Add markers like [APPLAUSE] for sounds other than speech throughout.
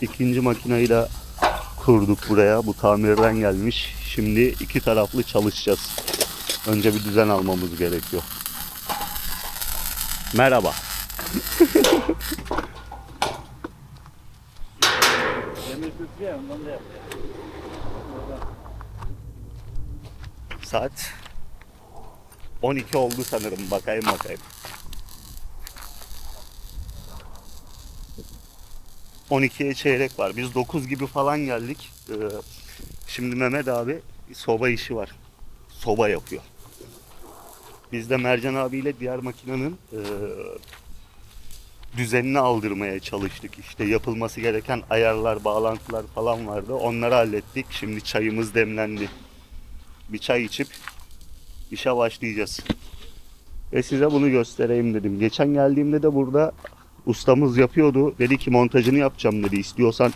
ikinci makinayı da kurduk buraya. Bu tamirden gelmiş. Şimdi iki taraflı çalışacağız. Önce bir düzen almamız gerekiyor. Merhaba. Saat 12 oldu sanırım. Bakayım bakayım. 12'ye çeyrek var. Biz 9 gibi falan geldik. Ee, şimdi Mehmet abi soba işi var. Soba yapıyor. Biz de Mercan abiyle diğer makinenin e, düzenini aldırmaya çalıştık. İşte yapılması gereken ayarlar, bağlantılar falan vardı. Onları hallettik. Şimdi çayımız demlendi. Bir çay içip işe başlayacağız. Ve size bunu göstereyim dedim. Geçen geldiğimde de burada ustamız yapıyordu. Dedi ki montajını yapacağım dedi. İstiyorsan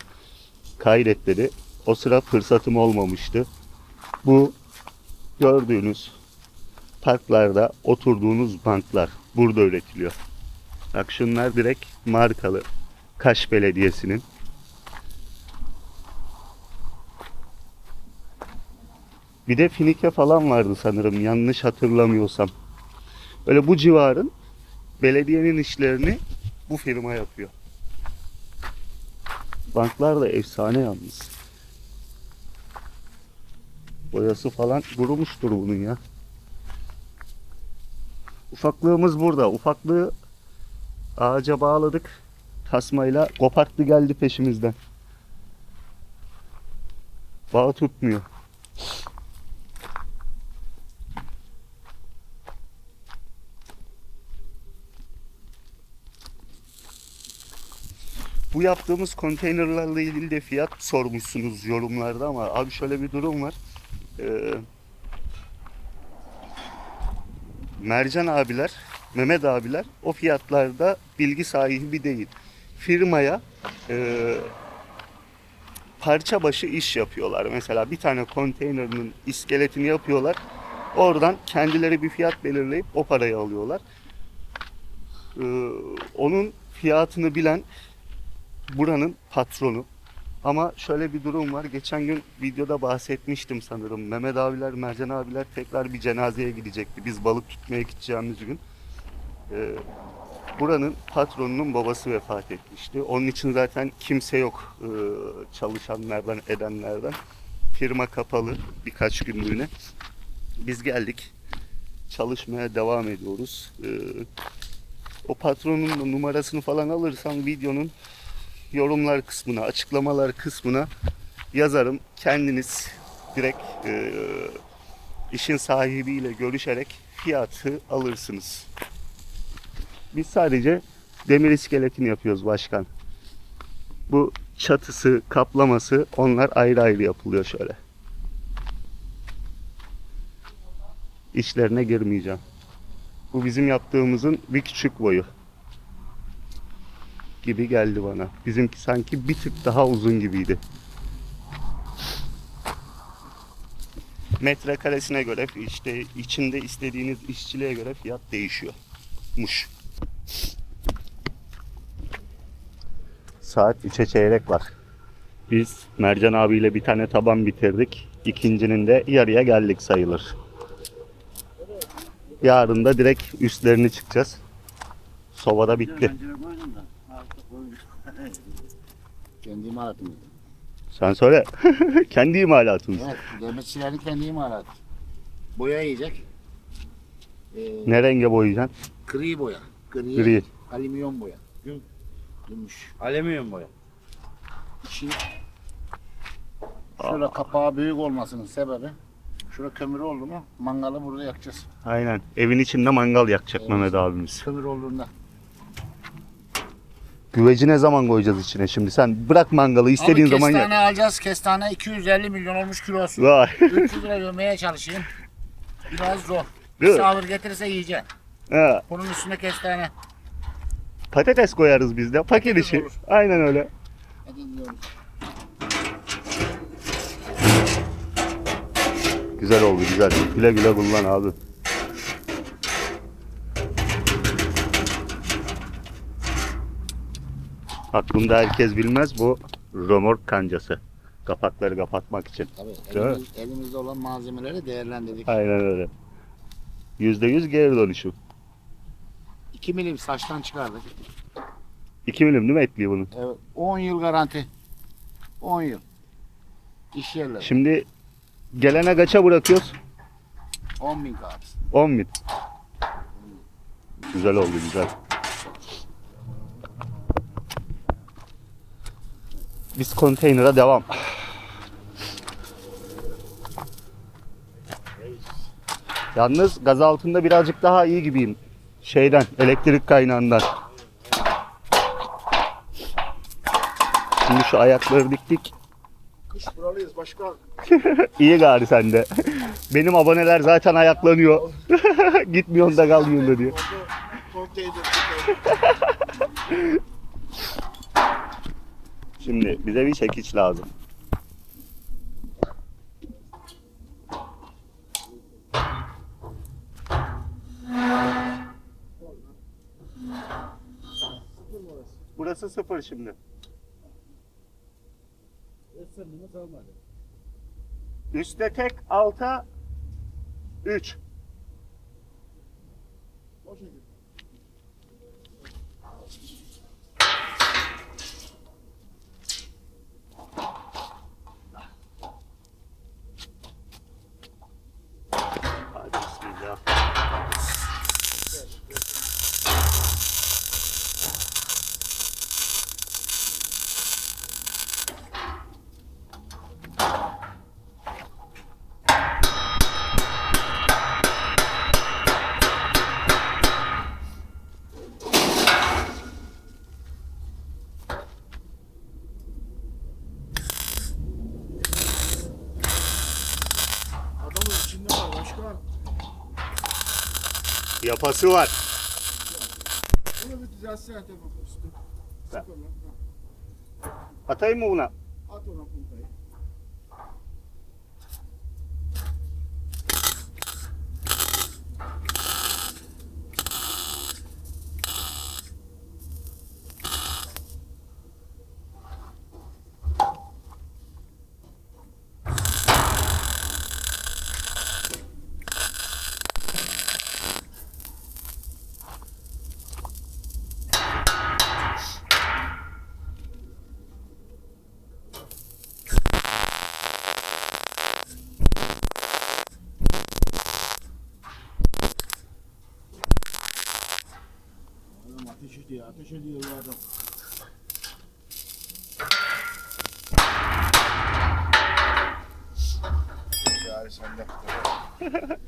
kaydet dedi. O sıra fırsatım olmamıştı. Bu gördüğünüz parklarda oturduğunuz banklar burada üretiliyor. Bak şunlar direkt markalı. Kaş Belediyesi'nin. Bir de Finike falan vardı sanırım yanlış hatırlamıyorsam. Böyle bu civarın belediyenin işlerini bu firma yapıyor. Banklar da efsane yalnız. Boyası falan kurumuştur bunun ya. Ufaklığımız burada. Ufaklığı ağaca bağladık. Tasmayla koparttı geldi peşimizden. Bağ tutmuyor. Bu yaptığımız konteynerlarla ilgili de fiyat sormuşsunuz yorumlarda ama abi şöyle bir durum var. Ee, Mercan abiler, Mehmet abiler o fiyatlarda bilgi sahibi değil. Firmaya e, parça başı iş yapıyorlar. Mesela bir tane konteynerin iskeletini yapıyorlar. Oradan kendileri bir fiyat belirleyip o parayı alıyorlar. Ee, onun fiyatını bilen buranın patronu. Ama şöyle bir durum var. Geçen gün videoda bahsetmiştim sanırım. Mehmet abiler, Mercan abiler tekrar bir cenazeye gidecekti. Biz balık tutmaya gideceğimiz gün. Ee, buranın patronunun babası vefat etmişti. Onun için zaten kimse yok ee, çalışanlardan, edenlerden. Firma kapalı birkaç günlüğüne. Biz geldik. Çalışmaya devam ediyoruz. Ee, o patronun numarasını falan alırsam videonun yorumlar kısmına, açıklamalar kısmına yazarım. Kendiniz direkt e, işin sahibiyle görüşerek fiyatı alırsınız. Biz sadece demir iskeletini yapıyoruz başkan. Bu çatısı, kaplaması onlar ayrı ayrı yapılıyor şöyle. İşlerine girmeyeceğim. Bu bizim yaptığımızın bir küçük boyu gibi geldi bana. Bizimki sanki bir tık daha uzun gibiydi. Metrekaresine göre işte içinde istediğiniz işçiliğe göre fiyat değişiyor. Muş. Saat 3'e çeyrek var. Biz Mercan abiyle bir tane taban bitirdik. İkincinin de yarıya geldik sayılır. Yarın da direkt üstlerini çıkacağız. Sobada bitti. Kendi imalatımız. Sen söyle. [LAUGHS] Kendi imalatımız. Evet, demetçilerin kendi imalatı. Boya yiyecek. Ee, Ne renge boyayacaksın? Gri boya. Gri. Gri. Alüminyum boya. Güm. Gümüş. Alüminyum boya. İçi şöyle kapağı büyük olmasının sebebi şurada kömür oldu mu mangalı burada yakacağız. Aynen. Evin içinde mangal yakacak Evet. Mehmet abimiz. Kömür olduğunda. Güveci ne zaman koyacağız içine şimdi? Sen bırak mangalı istediğin Abi zaman kestane yak. alacağız. Kestane 250 milyon olmuş kilosu. Vay. 300 lira vermeye çalışayım. Biraz zor. Değil mi? Misafir getirirse yiyeceksin. Ha, Bunun üstüne kestane. patates koyarız biz de. Paket Patates işi. olur. Aynen öyle. Hadi. Güzel oldu güzel. Güle güle kullan abi. Bak bunu da herkes bilmez. Bu Römork kancası. Kapakları kapatmak için. Tabii Değil mi? elimiz- elimizde olan malzemeleri değerlendirdik. Aynen öyle. %100 geri dönüşüm. 2 milim saçtan çıkardık. 2 milim değil mi etliği bunun? Evet. 10 yıl garanti. 10 yıl. İş yerleri. Şimdi gelene kaça bırakıyoruz? 10 bin kağıt. 10 bin. Güzel oldu güzel. Biz konteynere devam. Yalnız gaz altında birazcık daha iyi gibiyim. Şeyden, elektrik kaynağından. Şimdi şu ayakları diktik. Kış buralıyız başkan. [LAUGHS] İyi gari sende. Benim aboneler zaten ayaklanıyor. [LAUGHS] Gitmiyorsun da kalmıyorsun da diyor. [LAUGHS] Şimdi bize bir çekiç lazım. Burası sıfır şimdi. Üste tek, alta 3. Yapası var. Bunu bir düzeltsene tamam üstü. Ben- Sık onu. Atayım mı buna? Ateş ediyor, ateş ediyor bu adam. Yani sen de. [LAUGHS]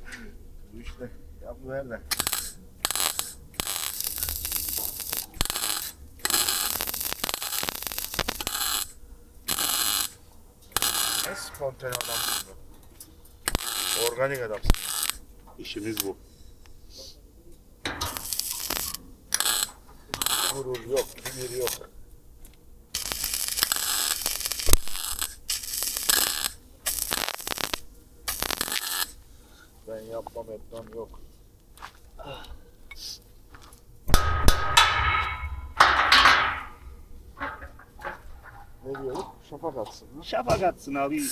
bu işte yapıver de. Ne spontane adamsın bu. Organik adamsın. İşimiz bu. Gurur yok, kibir yok. Ben yapmam etmem yok. Ne diyorduk? Şafak atsın. ha? Şafak atsın abi.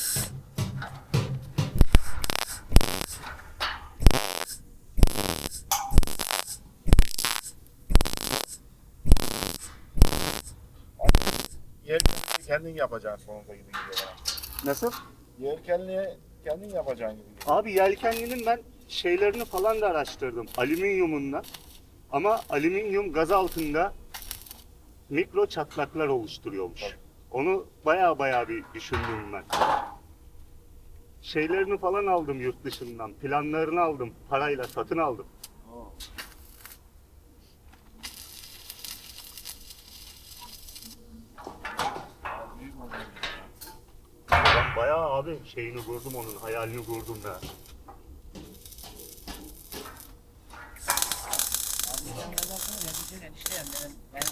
Kendin yapacaksın sonunda gibi geliyor bana. Nasıl? Yelkenliği kendin yapacaksın gibi geliyor. Abi yelkenlinin ben şeylerini falan da araştırdım. Alüminyumundan. Ama alüminyum gaz altında mikro çatlaklar oluşturuyormuş. Tabii. Onu baya baya bir düşündüm ben. Şeylerini falan aldım yurt dışından. Planlarını aldım. Parayla satın aldım. abi şeyini kurdum onun hayalini kurdum da. Abi ne ben,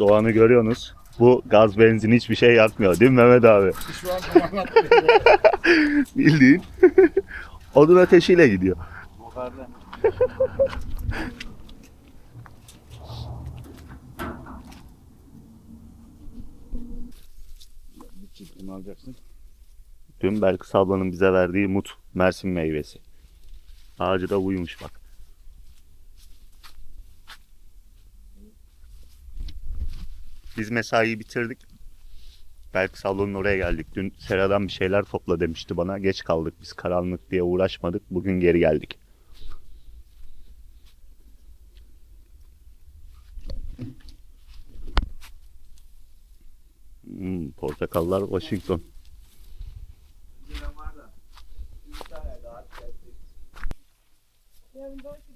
Doğan'ı görüyorsunuz. Bu gaz benzin hiçbir şey yakmıyor değil mi Mehmet abi? Şu an. [LAUGHS] Bildiğin [LAUGHS] odun ateşiyle gidiyor. Alacaksın. Dün Belkıs ablanın bize verdiği mut Mersin meyvesi. Ağacı da buymuş bak. Biz mesaiyi bitirdik. Belkıs ablanın oraya geldik. Dün Sera'dan bir şeyler topla demişti bana. Geç kaldık biz karanlık diye uğraşmadık. Bugün geri geldik. Hmm, portakallar Washington.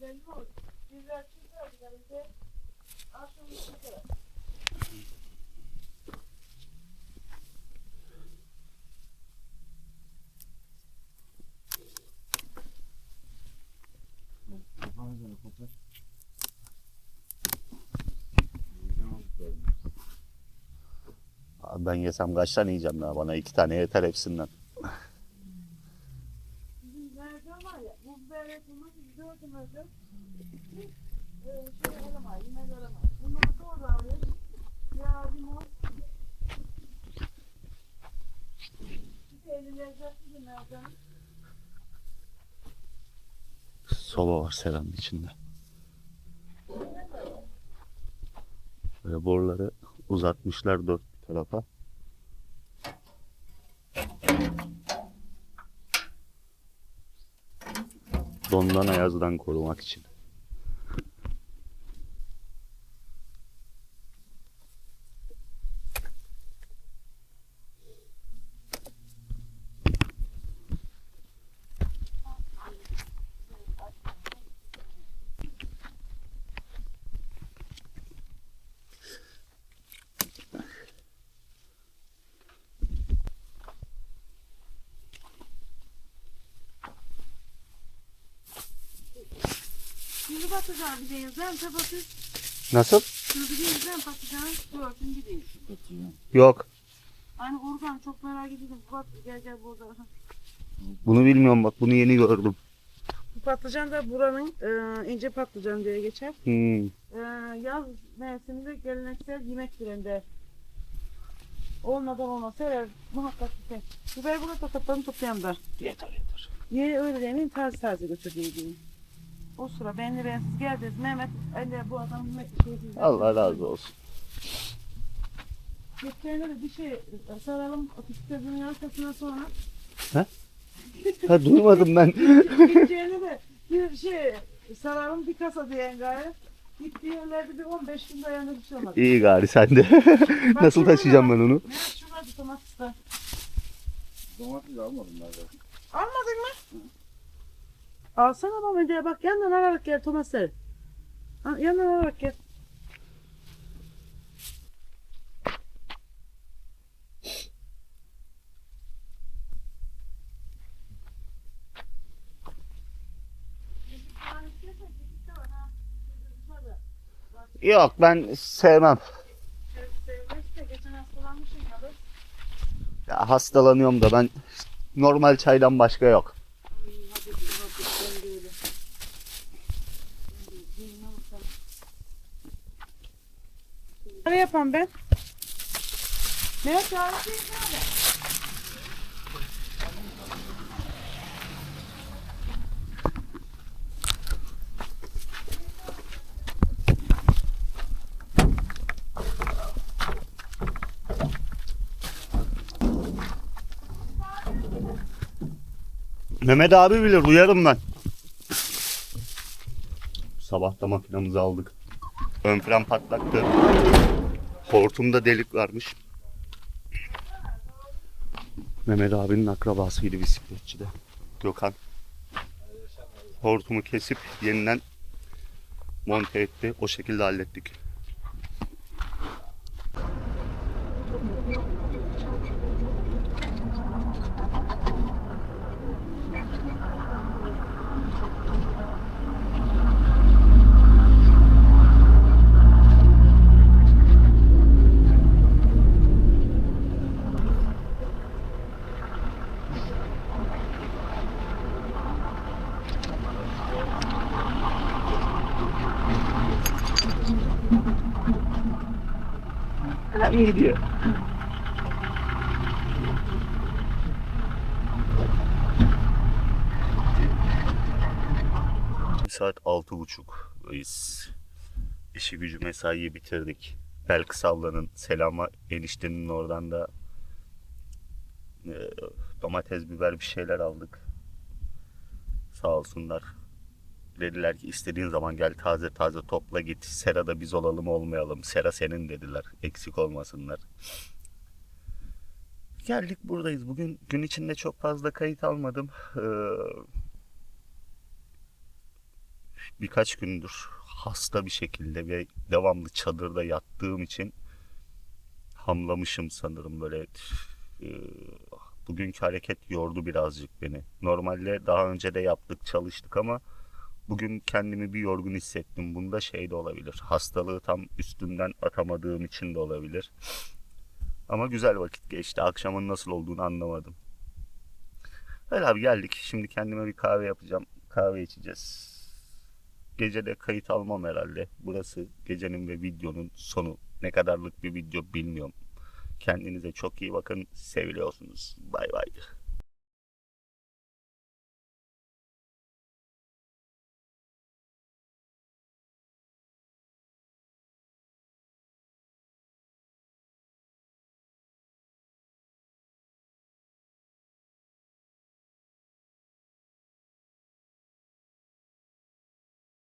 Belki olur. Bizler çıkardıklarında akşam çıkarız. Kafanızı kopar. Abi ben yesem kaç tane yiyeceğim daha bana iki tane yeter hepsinden. Mercan var ya, bu biber yapılmak güzel oturmazdı. Ee, şey aramayız, yemek aramayız. Bunları doğru alıyoruz. Ya limon. Bir de eli lezzetli bir mercan. Soba var seranın içinde. Böyle boruları uzatmışlar dört bir tarafa. Dondan ayazdan korumak için. Şimdi patlıcan bir de kapatır. Nasıl? Şimdi bir de yüzden patlıcan görsün gideyim. Yok. Hani oradan çok merak ediyorum. Bak gel gel burada. Bunu bilmiyorum bak bunu yeni gördüm. Bu patlıcan da buranın e, ince patlıcan diye geçer. Hmm. E, yaz mevsiminde geleneksel yemek türünde. Olmadan olmaz. Sever muhakkak bir Biber burada da toplarını toplayayım da. Yeter yeter. Ye öyle demeyin taze taze götürdüğüm. O sıra benle bensiz geldiniz. Mehmet elle bu adam şey Allah razı olsun. Geçenlerde de bir şey saralım. Küçüklerin arkasına sonra. Ha duymadım ben. [LAUGHS] Gideceğini de bir şey saralım bir kasa diyen gayet. Gittiği yerlerde bir 15 gün dayanır bir şey olmaz. İyi gari sen de. Nasıl taşıyacağım ben onu? Ne şurada domates var. Domates almadım ben zaten. Almadın mı? Alsana baba diye bak yandan alarak gel. Ha, Yandan alarak gel. Yok ben sevmem. Ya hastalanıyorum da ben normal çaydan başka yok. Hadi hadi ben de öyle. Ne yapam ben? Ne yapacağım? Mehmet abi bilir uyarım ben. Sabah da makinamızı aldık. Ön fren patlaktı. Hortumda delik varmış. Mehmet abinin akrabasıydı bisikletçi de. Gökhan. Hortumu kesip yeniden monte etti. O şekilde hallettik. İyi gidiyor. Saat altı buçuktayız. İşi gücü mesaiyi bitirdik. Belkısavla'nın Selama eniştenin oradan da e, domates, biber bir şeyler aldık. Sağ olsunlar. Dediler ki istediğin zaman gel taze taze topla git. Serada biz olalım olmayalım. Sera senin dediler. Eksik olmasınlar. Geldik buradayız. Bugün gün içinde çok fazla kayıt almadım. Ee, birkaç gündür hasta bir şekilde ve devamlı çadırda yattığım için hamlamışım sanırım böyle. Ee, bugünkü hareket yordu birazcık beni. Normalde daha önce de yaptık çalıştık ama bugün kendimi bir yorgun hissettim. Bunda şey de olabilir. Hastalığı tam üstünden atamadığım için de olabilir. Ama güzel vakit geçti. Akşamın nasıl olduğunu anlamadım. Öyle abi geldik. Şimdi kendime bir kahve yapacağım. Kahve içeceğiz. Gece de kayıt almam herhalde. Burası gecenin ve videonun sonu. Ne kadarlık bir video bilmiyorum. Kendinize çok iyi bakın. Seviliyorsunuz. Bay bay.